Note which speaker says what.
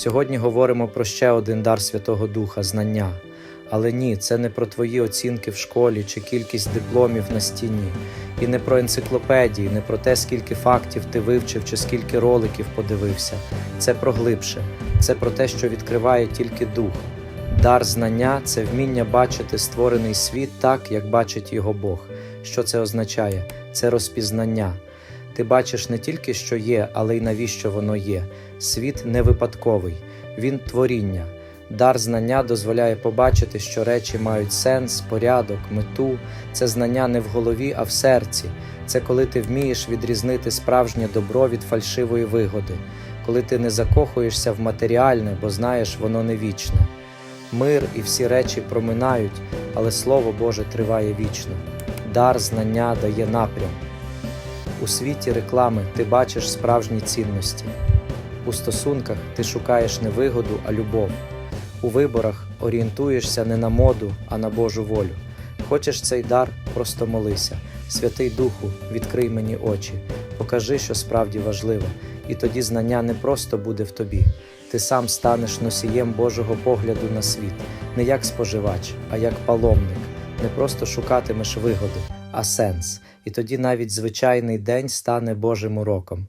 Speaker 1: Сьогодні говоримо про ще один дар Святого Духа знання. Але ні, це не про твої оцінки в школі чи кількість дипломів на стіні, і не про енциклопедії, не про те, скільки фактів ти вивчив чи скільки роликів подивився. Це про глибше, це про те, що відкриває тільки дух. Дар знання це вміння бачити створений світ так, як бачить його Бог. Що це означає? Це розпізнання. Ти бачиш не тільки, що є, але й навіщо воно є. Світ не випадковий, він творіння. Дар знання дозволяє побачити, що речі мають сенс, порядок, мету. Це знання не в голові, а в серці. Це коли ти вмієш відрізнити справжнє добро від фальшивої вигоди, коли ти не закохуєшся в матеріальне, бо знаєш, воно не вічне. Мир і всі речі проминають, але Слово Боже триває вічно. Дар знання дає напрям. У світі реклами ти бачиш справжні цінності. У стосунках ти шукаєш не вигоду, а любов. У виборах орієнтуєшся не на моду, а на Божу волю. Хочеш цей дар, просто молися. Святий Духу, відкрий мені очі, покажи, що справді важливе, і тоді знання не просто буде в тобі. Ти сам станеш носієм Божого погляду на світ, не як споживач, а як паломник. Не просто шукатимеш вигоди, а сенс. І тоді навіть звичайний день стане Божим уроком.